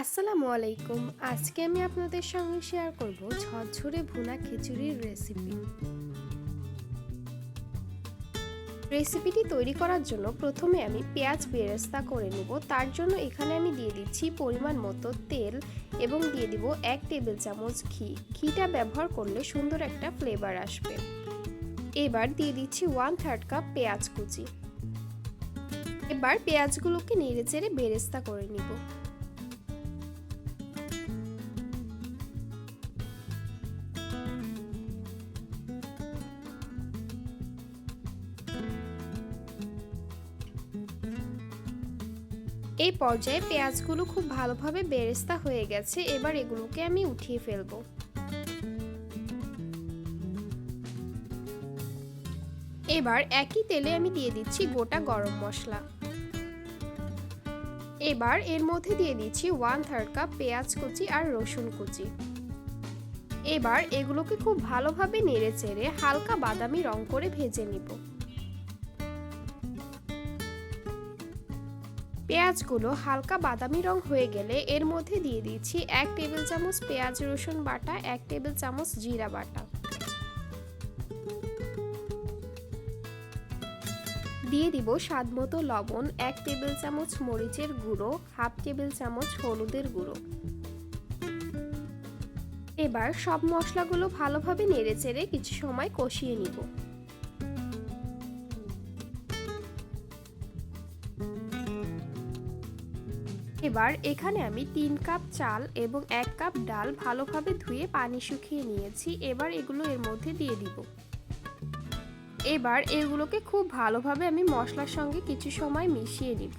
আসসালামু আলাইকুম। আজকে আমি আপনাদের সঙ্গে শেয়ার করব ঝরঝরে ভুনা খিচুড়ির রেসিপি রেসিপিটি তৈরি করার জন্য প্রথমে আমি পেঁয়াজ বেরেস্তা করে নেব। তার জন্য এখানে আমি দিয়ে দিচ্ছি পরিমাণ মতো তেল এবং দিয়ে দিব এক টেবিল চামচ ঘি। ঘিটা ব্যবহার করলে সুন্দর একটা ফ্লেভার আসবে। এবার দিয়ে দিচ্ছি ওয়ান থার্ড কাপ পেঁয়াজ কুচি। এবার পেঁয়াজগুলোকে নেড়ে চেড়ে বেরেস্তা করে নিব। এই পর্যায়ে পেঁয়াজগুলো খুব ভালোভাবে বেরেস্তা হয়ে গেছে, এবার এগুলোকে আমি উঠিয়ে ফেলব। এবার একই তেলে আমি দিয়ে দিচ্ছি গোটা গরম মশলা। এবার এর মধ্যে দিয়ে দিচ্ছি ওয়ান থার্ড কাপ পেঁয়াজ কুচি আর রসুন কুচি। এবার এগুলোকে খুব ভালোভাবে নেড়ে চেড়ে হালকা বাদামি রং করে ভেজে নিব। পেঁয়াজগুলো হালকা বাদামি রং হয়ে গেলে এর মধ্যে দিয়ে দিচ্ছি এক টেবিল চামচ পেঁয়াজ, রসুন বাটা, এক টেবিল চামচ জিরা বাটা। দিয়ে দিব স্বাদ মতো লবণ, এক টেবিল চামচ মরিচের গুঁড়ো, হাফ টেবিল চামচ হলুদের গুঁড়ো। এবার সব মশলাগুলো ভালোভাবে নেড়ে চেড়ে কিছু সময় কষিয়ে নিব। এবার এখানে আমি তিন কাপ চাল এবং এক কাপ ডাল ভালোভাবে ধুয়ে পানি শুকিয়ে নিয়েছি। এবার এগুলো এর মধ্যে দিয়ে দিব। এবার এগুলোকে খুব ভালোভাবে আমি মশলার সঙ্গে কিছু সময় মিশিয়ে নিব।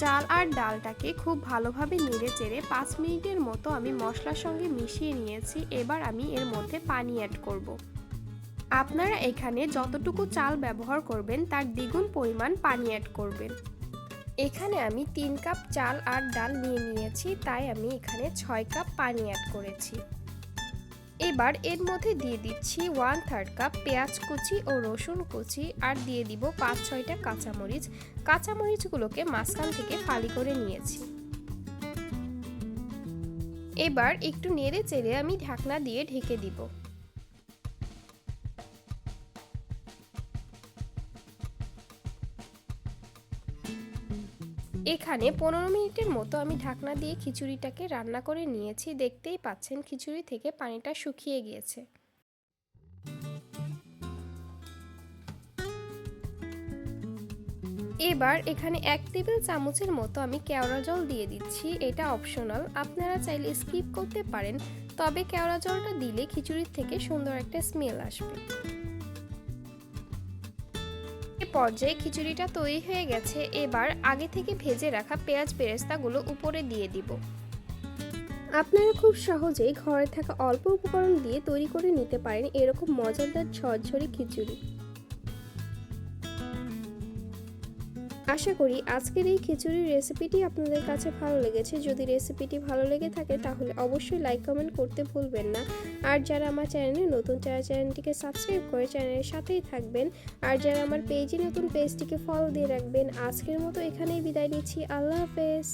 চাল আর ডালটাকে খুব ভালোভাবে নেড়ে চেড়ে পাঁচ মিনিটের মতো আমি মশলার সঙ্গে মিশিয়ে নিয়েছি। এবার আমি এর মধ্যে পানি অ্যাড করব। আপনারা এখানে যতটুকু চাল ব্যবহার করবেন, তার দ্বিগুণ পরিমাণ পানি অ্যাড করবেন। এখানে আমি তিন কাপ চাল আর ডাল নিয়ে নিয়েছি, তাই আমি এখানে ছয় কাপ পানি অ্যাড করেছি। এবার এর মধ্যে দিয়ে দিচ্ছি ওয়ান থার্ড কাপ পেঁয়াজ কুচি ও রসুন কুচি আর দিয়ে দিব পাঁচ ছয়টা কাঁচামরিচ। কাঁচামরিচগুলোকে মাঝখান থেকে ফালি করে নিয়েছি। এবার একটু নেড়ে চেড়ে আমি ঢাকনা দিয়ে ঢেকে দিব। এখানে পনেরো মিনিটের মতো আমি ঢাকনা দিয়ে খিচুড়িটাকে রান্না করে নিয়েছি। দেখতেই পাচ্ছেন খিচুড়ি থেকে পানিটা শুকিয়ে গিয়েছে। এবার এখানে এক টেবিল চামচের মতো আমি কেওড়া জল দিয়ে দিচ্ছি। এটা অপশনাল। আপনারা চাইলে স্কিপ করতে পারেন, তবে কেওড়া জলটা দিলে খিচুড়ির থেকে সুন্দর একটা স্মেল আসবে। পর্যায়ে খিচুড়িটা তৈরি হয়ে গেছে। এবার আগে থেকে ভেজে রাখা পেঁয়াজ বেরেস্তাগুলো উপরে দিয়ে দিব। আপনারা খুব সহজেই ঘরে থাকা অল্প উপকরণ দিয়ে তৈরি করে নিতে পারেন এরকম মজাদার ঝরঝরে খিচুড়ি। আশা করি আজকের এই খিচুড়ির রেসিপিটি আপনাদের কাছে ভালো লেগেছে। যদি রেসিপিটি ভালো লেগে থাকে তাহলে অবশ্যই লাইক কমেন্ট করতে ভুলবেন না। আর যারা আমার চ্যানেলে নতুন যারা চ্যানেলটিকে সাবস্ক্রাইব করে চ্যানেলের সাথেই থাকবেন। আর যারা আমার পেজে নতুন পেজটিকে ফলো দিয়ে রাখবেন। আজকের মতো এখানেই বিদায় নিচ্ছি। আল্লাহ হাফেজ।